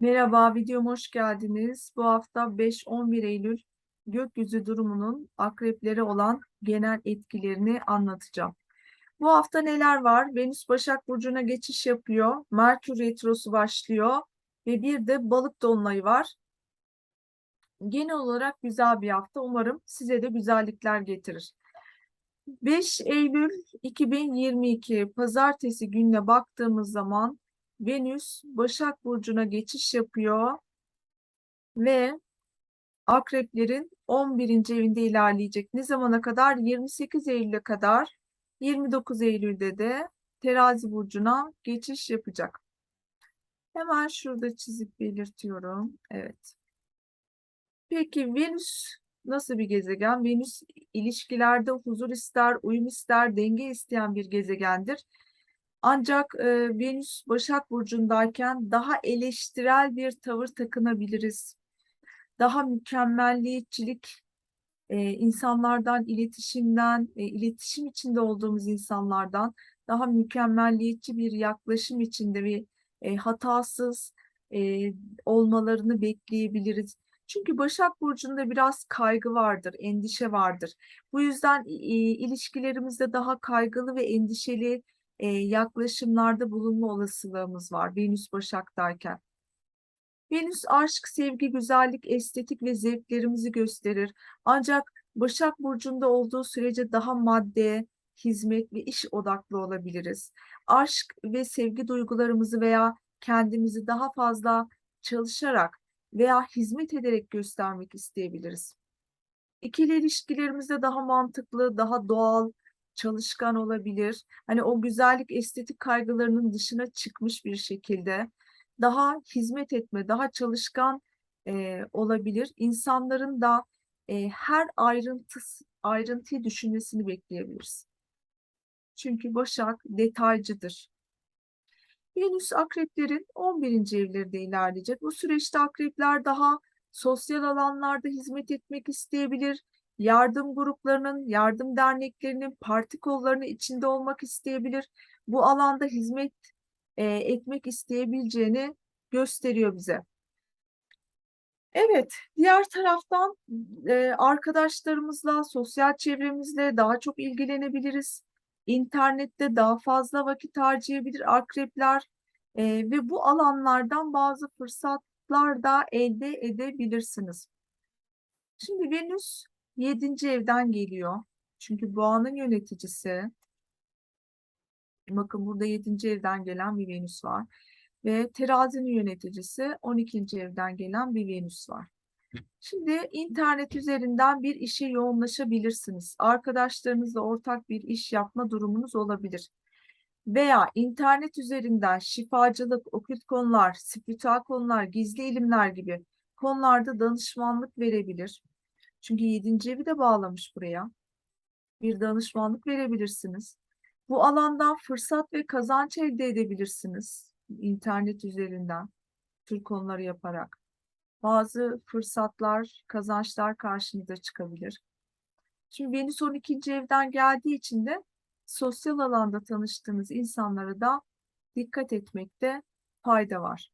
Merhaba, videoma hoş geldiniz. Bu hafta 5-11 Eylül gökyüzü durumunun akreplere olan genel etkilerini anlatacağım. Bu hafta neler var? Venüs Başak Burcu'na geçiş yapıyor. Merkür Retrosu başlıyor ve bir de balık dolunayı var. Genel olarak güzel bir hafta. Umarım size de güzellikler getirir. 5 Eylül 2022 Pazartesi gününe baktığımız zaman Venüs Başak Burcu'na geçiş yapıyor ve akreplerin 11. evinde ilerleyecek. Ne zamana kadar? 28 Eylül'e kadar. 29 Eylül'de de Terazi Burcu'na geçiş yapacak. Hemen şurada çizip belirtiyorum. Evet. Peki Venüs nasıl bir gezegen? Venüs ilişkilerde huzur ister, uyum ister, denge isteyen bir gezegendir. Ancak e, Venüs Başak Burcu'ndayken daha eleştirel bir tavır takınabiliriz. Daha mükemmelliyetçilik, e, insanlardan, iletişimden, e, iletişim içinde olduğumuz insanlardan daha mükemmelliyetçi bir yaklaşım içinde bir e, hatasız e, olmalarını bekleyebiliriz. Çünkü Başak Burcu'nda biraz kaygı vardır, endişe vardır. Bu yüzden e, ilişkilerimizde daha kaygılı ve endişeli e, yaklaşımlarda bulunma olasılığımız var Venüs Başak'tayken. Venüs aşk, sevgi, güzellik, estetik ve zevklerimizi gösterir. Ancak Başak Burcu'nda olduğu sürece daha madde, hizmet ve iş odaklı olabiliriz. Aşk ve sevgi duygularımızı veya kendimizi daha fazla çalışarak veya hizmet ederek göstermek isteyebiliriz. İkili ilişkilerimizde daha mantıklı, daha doğal, çalışkan olabilir. Hani o güzellik, estetik kaygılarının dışına çıkmış bir şekilde daha hizmet etme, daha çalışkan e, olabilir. İnsanların da e, her ayrıntı, ayrıntıyı düşünmesini bekleyebiliriz. Çünkü Başak detaycıdır. Venüs akreplerin 11. evlerinde ilerleyecek. Bu süreçte akrepler daha sosyal alanlarda hizmet etmek isteyebilir. Yardım gruplarının, yardım derneklerinin, parti kollarının içinde olmak isteyebilir. Bu alanda hizmet e, etmek isteyebileceğini gösteriyor bize. Evet, diğer taraftan e, arkadaşlarımızla, sosyal çevremizle daha çok ilgilenebiliriz. İnternette daha fazla vakit harcayabilir akrepler e, ve bu alanlardan bazı fırsatlar da elde edebilirsiniz. Şimdi Venüs 7. evden geliyor. Çünkü boğanın yöneticisi. Bakın burada 7. evden gelen bir Venüs var. Ve terazinin yöneticisi 12. evden gelen bir Venüs var. Şimdi internet üzerinden bir işe yoğunlaşabilirsiniz. Arkadaşlarınızla ortak bir iş yapma durumunuz olabilir. Veya internet üzerinden şifacılık, okült konular, spiritüel konular, gizli ilimler gibi konularda danışmanlık verebilir. Çünkü 7. evi de bağlamış buraya. Bir danışmanlık verebilirsiniz. Bu alandan fırsat ve kazanç elde edebilirsiniz internet üzerinden tür konuları yaparak. Bazı fırsatlar, kazançlar karşınıza çıkabilir. Şimdi Venüs 12. evden geldiği için de sosyal alanda tanıştığınız insanlara da dikkat etmekte fayda var.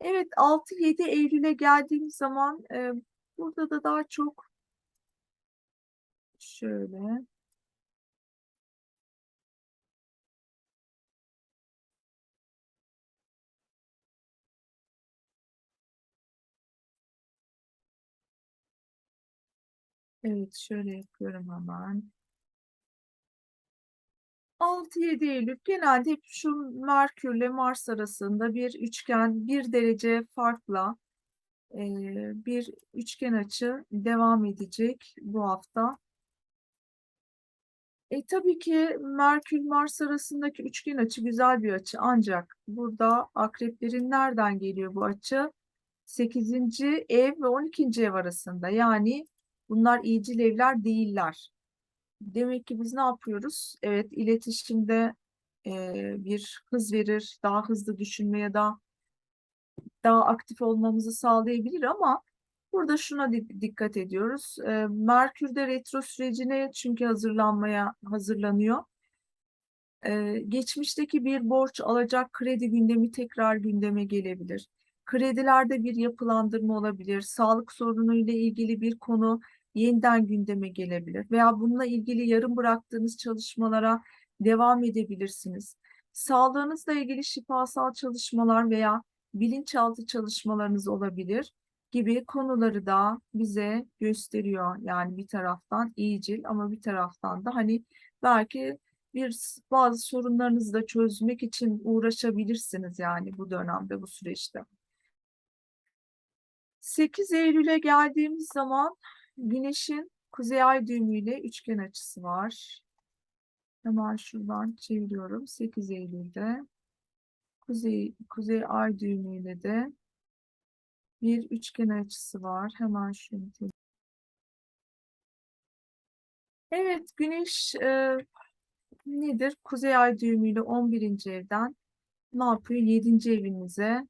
Evet 6-7 Eylül'e geldiğimiz zaman e, burada da daha çok şöyle Evet şöyle yapıyorum hemen. 6-7 Eylül genelde hep şu Merkürle Mars arasında bir üçgen bir derece farkla e, bir üçgen açı devam edecek bu hafta. E, tabii ki Merkür Mars arasındaki üçgen açı güzel bir açı ancak burada akreplerin nereden geliyor bu açı? 8. ev ve 12. ev arasında yani bunlar iyicil evler değiller. Demek ki biz ne yapıyoruz? Evet, iletişimde e, bir hız verir, daha hızlı düşünmeye, daha daha aktif olmamızı sağlayabilir ama burada şuna dikkat ediyoruz. E, Merkür de retro sürecine çünkü hazırlanmaya hazırlanıyor. Ee, geçmişteki bir borç alacak kredi gündemi tekrar gündeme gelebilir. Kredilerde bir yapılandırma olabilir. Sağlık sorunuyla ilgili bir konu yeniden gündeme gelebilir. Veya bununla ilgili yarım bıraktığınız çalışmalara devam edebilirsiniz. Sağlığınızla ilgili şifasal çalışmalar veya bilinçaltı çalışmalarınız olabilir gibi konuları da bize gösteriyor. Yani bir taraftan iyicil ama bir taraftan da hani belki bir bazı sorunlarınızı da çözmek için uğraşabilirsiniz yani bu dönemde, bu süreçte. 8 Eylül'e geldiğimiz zaman Güneş'in Kuzey Ay düğümüyle üçgen açısı var. Hemen şuradan çeviriyorum. 8 Eylül'de Kuzey, Kuzey Ay düğümüyle de bir üçgen açısı var. Hemen şunu Evet, Güneş e, nedir? Kuzey Ay düğümüyle 11. evden ne yapıyor? 7. evinize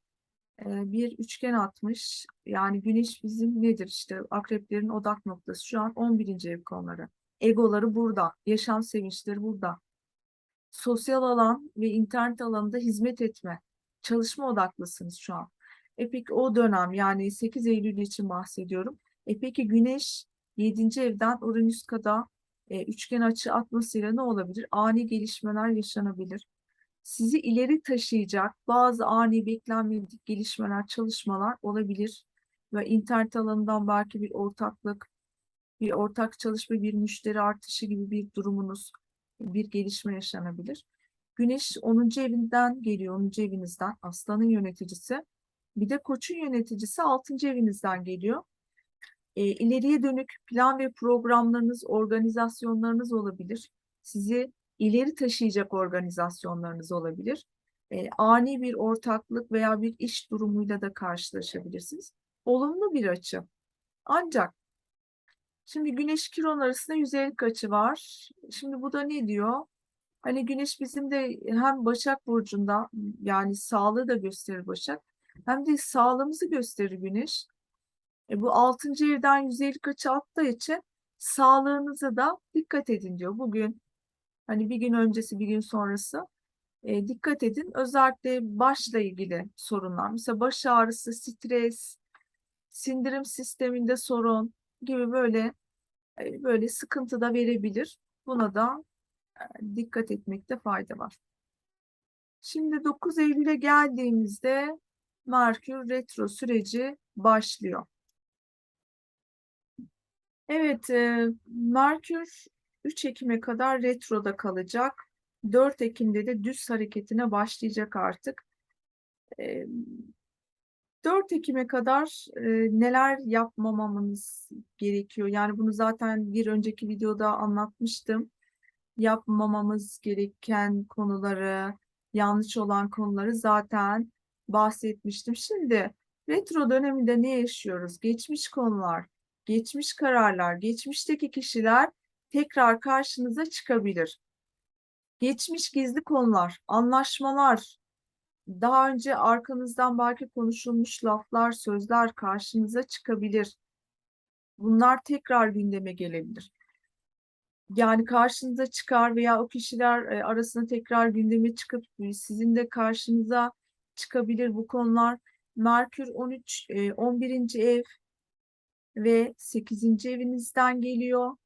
bir üçgen atmış. Yani Güneş bizim nedir? İşte akreplerin odak noktası. Şu an 11. ev konuları. Egoları burada. Yaşam sevinçleri burada. Sosyal alan ve internet alanında hizmet etme. Çalışma odaklısınız şu an. E peki o dönem yani 8 Eylül için bahsediyorum. E peki Güneş 7. evden Uranüs'kada e, üçgen açı atmasıyla ne olabilir? Ani gelişmeler yaşanabilir. Sizi ileri taşıyacak bazı ani beklenmedik gelişmeler, çalışmalar olabilir. Ve internet alanından belki bir ortaklık, bir ortak çalışma, bir müşteri artışı gibi bir durumunuz, bir gelişme yaşanabilir. Güneş 10. evinden geliyor, 10. evinizden, aslanın yöneticisi. Bir de koçun yöneticisi 6. evinizden geliyor. E, ileriye dönük plan ve programlarınız, organizasyonlarınız olabilir. Sizi ileri taşıyacak organizasyonlarınız olabilir. E, ani bir ortaklık veya bir iş durumuyla da karşılaşabilirsiniz. Olumlu bir açı. Ancak şimdi Güneş Kiron arasında 150 açı var. Şimdi bu da ne diyor? Hani Güneş bizim de hem Başak Burcu'nda yani sağlığı da gösterir Başak hem de sağlığımızı gösterir Güneş. E, bu 6. evden 150 açı attığı için sağlığınıza da dikkat edin diyor. Bugün hani bir gün öncesi bir gün sonrası e, dikkat edin. Özellikle başla ilgili sorunlar. Mesela baş ağrısı, stres, sindirim sisteminde sorun gibi böyle e, böyle sıkıntı da verebilir. Buna da e, dikkat etmekte fayda var. Şimdi 9 Eylül'e geldiğimizde Merkür retro süreci başlıyor. Evet, e, Merkür 3 Ekim'e kadar retroda kalacak. 4 Ekim'de de düz hareketine başlayacak artık. E, 4 Ekim'e kadar e, neler yapmamamız gerekiyor? Yani bunu zaten bir önceki videoda anlatmıştım. Yapmamamız gereken konuları, yanlış olan konuları zaten bahsetmiştim. Şimdi retro döneminde ne yaşıyoruz? Geçmiş konular, geçmiş kararlar, geçmişteki kişiler tekrar karşınıza çıkabilir. Geçmiş gizli konular, anlaşmalar, daha önce arkanızdan belki konuşulmuş laflar, sözler karşınıza çıkabilir. Bunlar tekrar gündeme gelebilir. Yani karşınıza çıkar veya o kişiler e, arasında tekrar gündeme çıkıp sizin de karşınıza çıkabilir bu konular. Merkür 13, 11. E, ev ve 8. evinizden geliyor.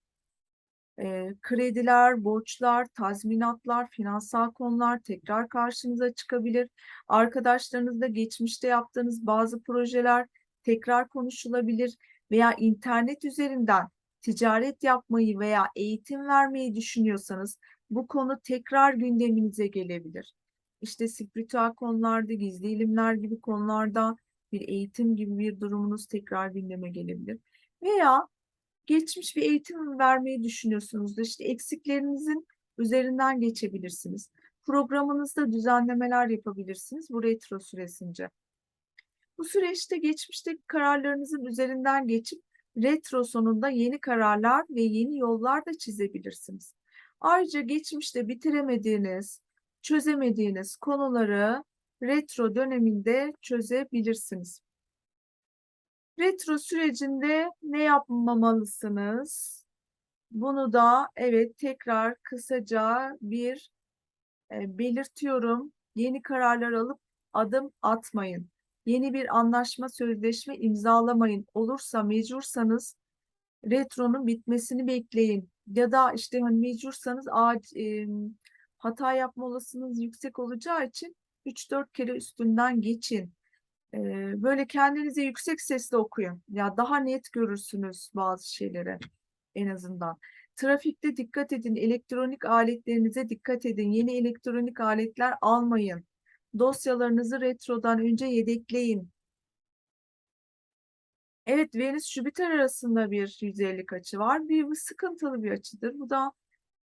E, krediler, borçlar, tazminatlar, finansal konular tekrar karşınıza çıkabilir. Arkadaşlarınızla geçmişte yaptığınız bazı projeler tekrar konuşulabilir veya internet üzerinden ticaret yapmayı veya eğitim vermeyi düşünüyorsanız bu konu tekrar gündeminize gelebilir. İşte spiritüel konularda, gizli ilimler gibi konularda bir eğitim gibi bir durumunuz tekrar gündeme gelebilir. Veya geçmiş bir eğitim vermeyi düşünüyorsunuz da işte eksiklerinizin üzerinden geçebilirsiniz. Programınızda düzenlemeler yapabilirsiniz bu retro süresince. Bu süreçte geçmişteki kararlarınızın üzerinden geçip retro sonunda yeni kararlar ve yeni yollar da çizebilirsiniz. Ayrıca geçmişte bitiremediğiniz, çözemediğiniz konuları retro döneminde çözebilirsiniz. Retro sürecinde ne yapmamalısınız? Bunu da evet tekrar kısaca bir e, belirtiyorum. Yeni kararlar alıp adım atmayın. Yeni bir anlaşma, sözleşme imzalamayın. Olursa mecbursanız retronun bitmesini bekleyin. Ya da işte hani mecbursanız e, hata yapma olasılığınız yüksek olacağı için 3-4 kere üstünden geçin. E, böyle kendinize yüksek sesle okuyun. Ya daha net görürsünüz bazı şeyleri en azından. Trafikte dikkat edin, elektronik aletlerinize dikkat edin. Yeni elektronik aletler almayın. Dosyalarınızı retrodan önce yedekleyin. Evet, Venüs-Jüpiter arasında bir 150 açı var. Bir, sıkıntılı bir açıdır. Bu da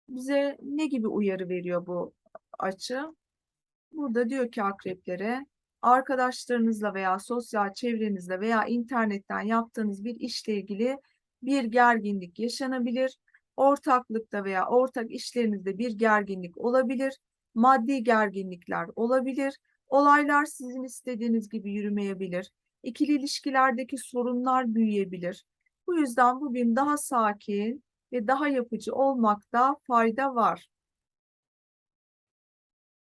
bize ne gibi uyarı veriyor bu açı? Burada diyor ki akreplere, arkadaşlarınızla veya sosyal çevrenizle veya internetten yaptığınız bir işle ilgili bir gerginlik yaşanabilir. Ortaklıkta veya ortak işlerinizde bir gerginlik olabilir. Maddi gerginlikler olabilir. Olaylar sizin istediğiniz gibi yürümeyebilir. İkili ilişkilerdeki sorunlar büyüyebilir. Bu yüzden bugün daha sakin ve daha yapıcı olmakta fayda var.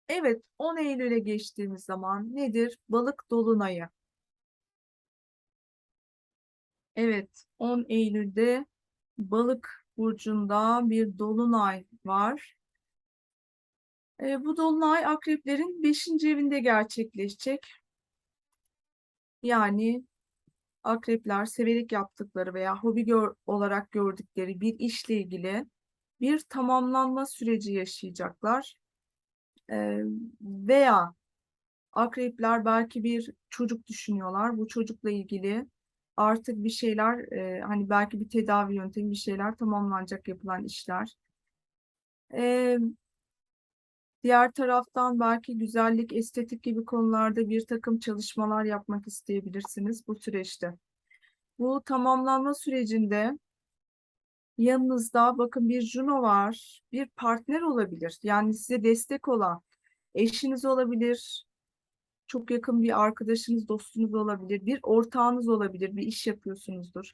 Evet, 10 Eylül'e geçtiğimiz zaman nedir? Balık dolunayı. Evet, 10 Eylül'de Balık burcunda bir dolunay var. E, bu dolunay akreplerin 5. evinde gerçekleşecek. Yani akrepler severek yaptıkları veya hobi gör, olarak gördükleri bir işle ilgili bir tamamlanma süreci yaşayacaklar. Veya akrepler belki bir çocuk düşünüyorlar. Bu çocukla ilgili artık bir şeyler hani belki bir tedavi yöntemi bir şeyler tamamlanacak yapılan işler. Diğer taraftan belki güzellik, estetik gibi konularda bir takım çalışmalar yapmak isteyebilirsiniz bu süreçte. Bu tamamlanma sürecinde yanınızda bakın bir Juno var, bir partner olabilir. Yani size destek olan eşiniz olabilir, çok yakın bir arkadaşınız, dostunuz olabilir, bir ortağınız olabilir, bir iş yapıyorsunuzdur.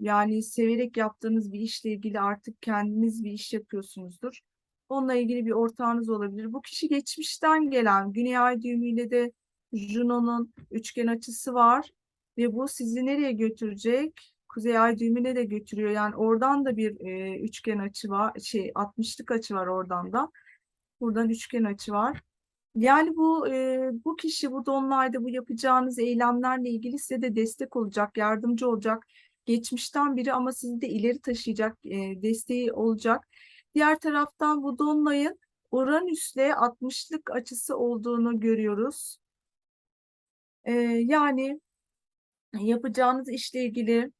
Yani severek yaptığınız bir işle ilgili artık kendiniz bir iş yapıyorsunuzdur. Onunla ilgili bir ortağınız olabilir. Bu kişi geçmişten gelen Güney Ay düğümüyle de Juno'nun üçgen açısı var ve bu sizi nereye götürecek? Kuzey Ay düğümüne de götürüyor. Yani oradan da bir e, üçgen açı var, şey 60'lık açı var oradan da. Buradan üçgen açı var. Yani bu e, bu kişi bu donlarda bu yapacağınız eylemlerle ilgili size de destek olacak, yardımcı olacak. Geçmişten biri ama sizi de ileri taşıyacak, e, desteği olacak. Diğer taraftan bu dolunayın Uranüs'le 60'lık açısı olduğunu görüyoruz. E, yani yapacağınız işle ilgili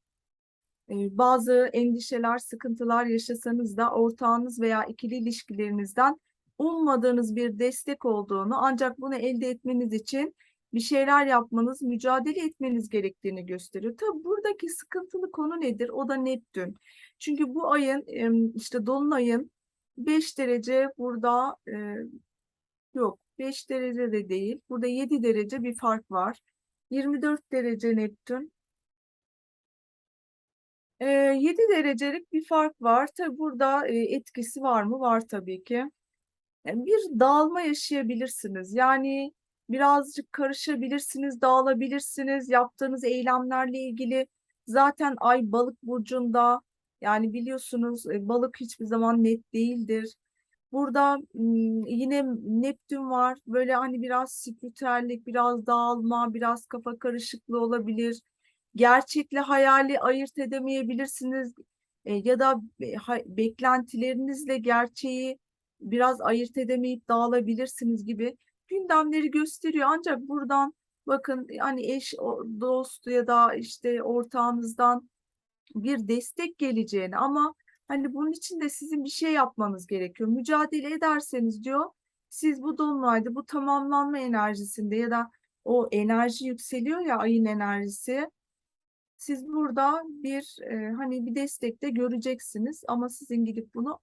bazı endişeler, sıkıntılar yaşasanız da ortağınız veya ikili ilişkilerinizden ummadığınız bir destek olduğunu ancak bunu elde etmeniz için bir şeyler yapmanız, mücadele etmeniz gerektiğini gösteriyor. Tabi buradaki sıkıntılı konu nedir? O da Neptün. Çünkü bu ayın işte Dolunay'ın 5 derece burada yok 5 derece de değil. Burada 7 derece bir fark var. 24 derece Neptün. 7 derecelik bir fark var. Tabi burada etkisi var mı? Var tabii ki bir dağılma yaşayabilirsiniz. Yani birazcık karışabilirsiniz, dağılabilirsiniz. Yaptığınız eylemlerle ilgili zaten ay balık burcunda yani biliyorsunuz e, balık hiçbir zaman net değildir. Burada yine Neptün var. Böyle hani biraz spiritüellik, biraz dağılma, biraz kafa karışıklığı olabilir. Gerçekle hayali ayırt edemeyebilirsiniz. E, ya da beklentilerinizle gerçeği biraz ayırt edemeyip dağılabilirsiniz gibi gündemleri gösteriyor. Ancak buradan bakın hani eş, dost ya da işte ortağınızdan bir destek geleceğini ama hani bunun için de sizin bir şey yapmanız gerekiyor. Mücadele ederseniz diyor siz bu dolunayda bu tamamlanma enerjisinde ya da o enerji yükseliyor ya ayın enerjisi siz burada bir e, hani bir destekte göreceksiniz ama sizin gidip bunu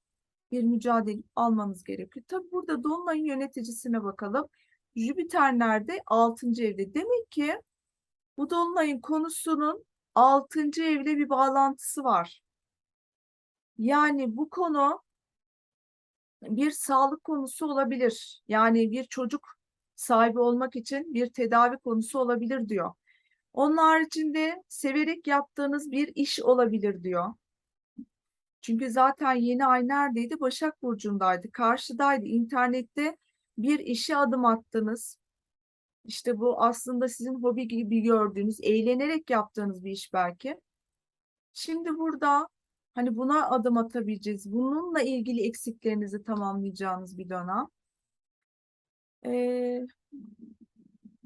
bir mücadele almanız gerekiyor. Tabi burada Dolunay'ın yöneticisine bakalım. Jüpiter nerede? 6. evde. Demek ki bu Dolunay'ın konusunun 6. evle bir bağlantısı var. Yani bu konu bir sağlık konusu olabilir. Yani bir çocuk sahibi olmak için bir tedavi konusu olabilir diyor. Onun haricinde severek yaptığınız bir iş olabilir diyor. Çünkü zaten yeni ay neredeydi? Başak Burcu'ndaydı. Karşıdaydı. İnternette bir işe adım attınız. İşte bu aslında sizin hobi gibi gördüğünüz, eğlenerek yaptığınız bir iş belki. Şimdi burada hani buna adım atabileceğiz. Bununla ilgili eksiklerinizi tamamlayacağınız bir dönem. Ee,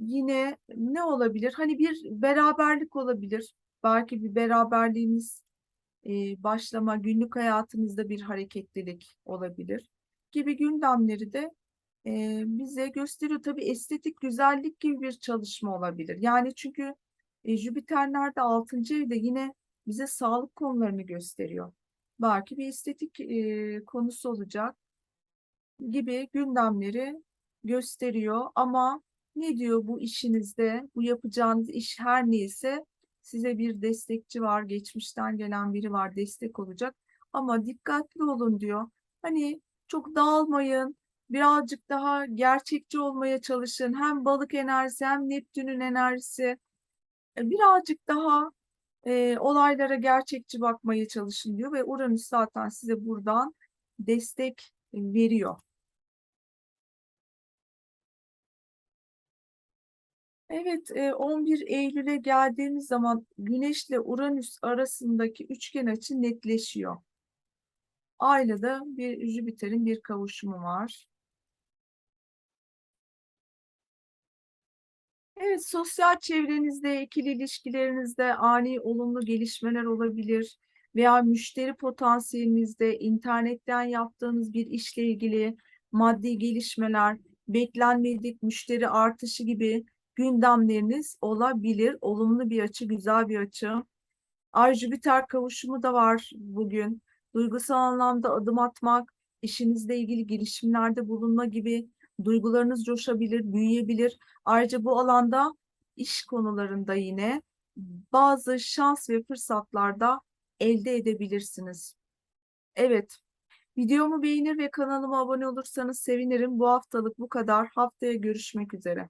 yine ne olabilir? Hani bir beraberlik olabilir. Belki bir beraberliğiniz e, başlama, günlük hayatınızda bir hareketlilik olabilir gibi gündemleri de e, bize gösteriyor. Tabii estetik güzellik gibi bir çalışma olabilir. Yani çünkü e, Jüpiter nerede? 6. evde yine bize sağlık konularını gösteriyor. Belki bir estetik e, konusu olacak gibi gündemleri gösteriyor. Ama ne diyor bu işinizde, bu yapacağınız iş her neyse size bir destekçi var, geçmişten gelen biri var, destek olacak. Ama dikkatli olun diyor. Hani çok dağılmayın, birazcık daha gerçekçi olmaya çalışın. Hem balık enerjisi hem Neptün'ün enerjisi. E, Birazcık daha e, olaylara gerçekçi bakmaya çalışın diyor ve Uranüs zaten size buradan destek veriyor. Evet, e, 11 Eylül'e geldiğimiz zaman Güneş ile Uranüs arasındaki üçgen açı netleşiyor. Ayla da bir Jüpiter'in bir kavuşumu var. Evet, sosyal çevrenizde, ikili ilişkilerinizde ani olumlu gelişmeler olabilir veya müşteri potansiyelinizde internetten yaptığınız bir işle ilgili maddi gelişmeler, beklenmedik müşteri artışı gibi gündemleriniz olabilir. Olumlu bir açı, güzel bir açı. Ay Jüpiter kavuşumu da var bugün. Duygusal anlamda adım atmak, işinizle ilgili girişimlerde bulunma gibi duygularınız coşabilir, büyüyebilir. Ayrıca bu alanda iş konularında yine bazı şans ve fırsatlarda elde edebilirsiniz. Evet, videomu beğenir ve kanalıma abone olursanız sevinirim. Bu haftalık bu kadar. Haftaya görüşmek üzere.